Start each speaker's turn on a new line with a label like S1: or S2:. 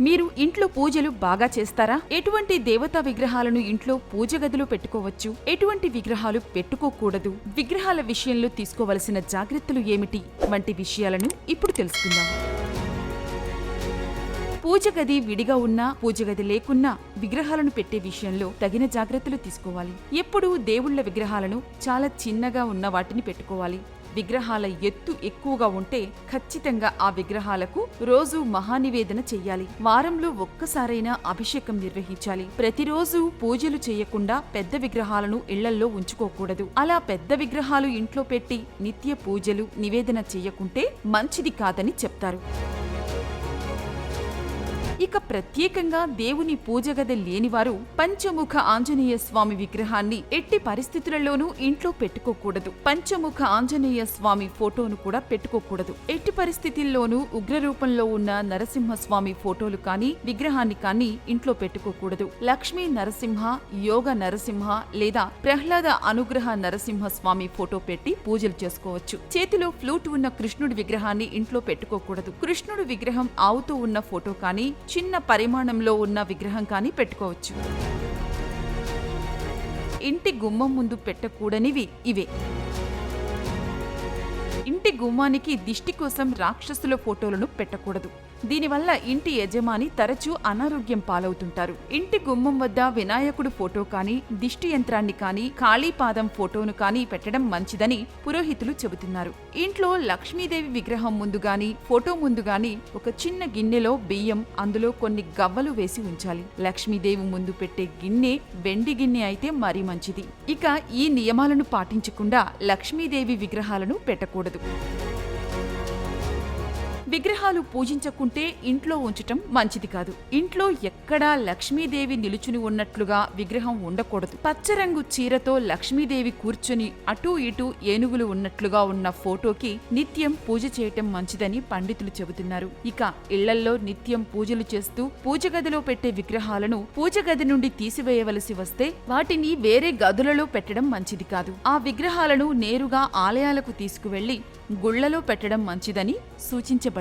S1: మీరు ఇంట్లో పూజలు బాగా చేస్తారా? ఎటువంటి దేవతా విగ్రహాలను ఇంట్లో పూజ గదిలో పెట్టుకోవచ్చు? ఎటువంటి విగ్రహాలు పెట్టుకోకూడదు? విగ్రహాల విషయంలో తీసుకోవలసిన జాగ్రత్తలు ఏమిటి? వంటి విషయాలను ఇప్పుడు తెలుసుకుందాం. పూజ గది విడిగా ఉన్నా పూజ గది లేకున్నా విగ్రహాలను పెట్టే విషయంలో తగిన జాగ్రత్తలు తీసుకోవాలి. ఎప్పుడూ దేవుళ్ళ విగ్రహాలను చాలా చిన్నగా ఉన్న వాటిని పెట్టుకోవాలి. విగ్రహాల ఎత్తు ఎక్కువగా ఉంటే ఖచ్చితంగా ఆ విగ్రహాలకు రోజు మహానివేదన చెయ్యాలి. వారంలో ఒక్కసారైనా అభిషేకం నిర్వహించాలి. ప్రతిరోజు పూజలు చేయకుండా పెద్ద విగ్రహాలను ఇళ్ళల్లో ఉంచుకోకూడదు. అలా పెద్ద విగ్రహాలు ఇంట్లో పెట్టి నిత్య పూజలు నివేదన చేయకుంటే మంచిది కాదని చెప్తారు. ఇక ప్రత్యేకంగా దేవుని పూజ గది లేనివారు పంచముఖ ఆంజనేయ స్వామి విగ్రహాన్ని ఎట్టి పరిస్థితులలోనూ ఇంట్లో పెట్టుకోకూడదు. పంచముఖ ఆంజనేయ స్వామి ఫోటోను కూడా పెట్టుకోకూడదు. ఎట్టి పరిస్థితుల్లోనూ ఉగ్రరూపంలో ఉన్న నరసింహస్వామి ఫోటోలు కానీ విగ్రహాన్ని కానీ ఇంట్లో పెట్టుకోకూడదు. లక్ష్మీ నరసింహ యోగ నరసింహ లేదా ప్రహ్లాద అనుగ్రహ నరసింహ స్వామి ఫోటో పెట్టి పూజలు చేసుకోవచ్చు. చేతిలో ఫ్లూట్ ఉన్న కృష్ణుడి విగ్రహాన్ని ఇంట్లో పెట్టుకోకూడదు. కృష్ణుడి విగ్రహం ఆవుతూ ఉన్న ఫోటో కానీ చిన్న పరిమాణంలో ఉన్న విగ్రహం కానీ పెట్టుకోవచ్చు. ఇంటి గుమ్మం ముందు పెట్టకూడనివి ఇవే. ఇంటి గుమ్మానికి దిష్టి కోసం రాక్షసుల ఫోటోలను పెట్టకూడదు. దీనివల్ల ఇంటి యజమాని తరచూ అనారోగ్యం పాలవుతుంటారు. ఇంటి గుమ్మం వద్ద వినాయకుడు ఫోటో కానీ దిష్టి యంత్రాన్ని కానీ కాళీపాదం ఫోటోను కానీ పెట్టడం మంచిదని పురోహితులు చెబుతున్నారు. ఇంట్లో లక్ష్మీదేవి విగ్రహం ముందు గాని ఫోటో ముందు గాని ఒక చిన్న గిన్నెలో బియ్యం అందులో కొన్ని గవ్వలు వేసి ఉంచాలి. లక్ష్మీదేవి ముందు పెట్టే గిన్నె వెండి గిన్నె అయితే మరీ మంచిది. ఇక ఈ నియమాలను పాటించకుండా లక్ష్మీదేవి విగ్రహాలను పెట్టకూడదు. విగ్రహాలు పూజించకుంటే ఇంట్లో ఉంచటం మంచిది కాదు. ఇంట్లో ఎక్కడా లక్ష్మీదేవి నిలుచుని ఉన్నట్లుగా విగ్రహం ఉండకూడదు. పచ్చరంగు చీరతో లక్ష్మీదేవి కూర్చుని అటూ ఇటూ ఏనుగులు ఉన్నట్లుగా ఉన్న ఫోటోకి నిత్యం పూజ చేయటం మంచిదని పండితులు చెబుతున్నారు. ఇక ఇళ్ళల్లో నిత్యం పూజలు చేస్తూ పూజ గదిలో పెట్టే విగ్రహాలను పూజ గది నుండి తీసివేయవలసి వస్తే వాటిని వేరే గదులలో పెట్టడం మంచిది కాదు. ఆ విగ్రహాలను నేరుగా ఆలయాలకు తీసుకువెళ్ళి గుళ్ళలో పెట్టడం మంచిదని సూచించబడింది.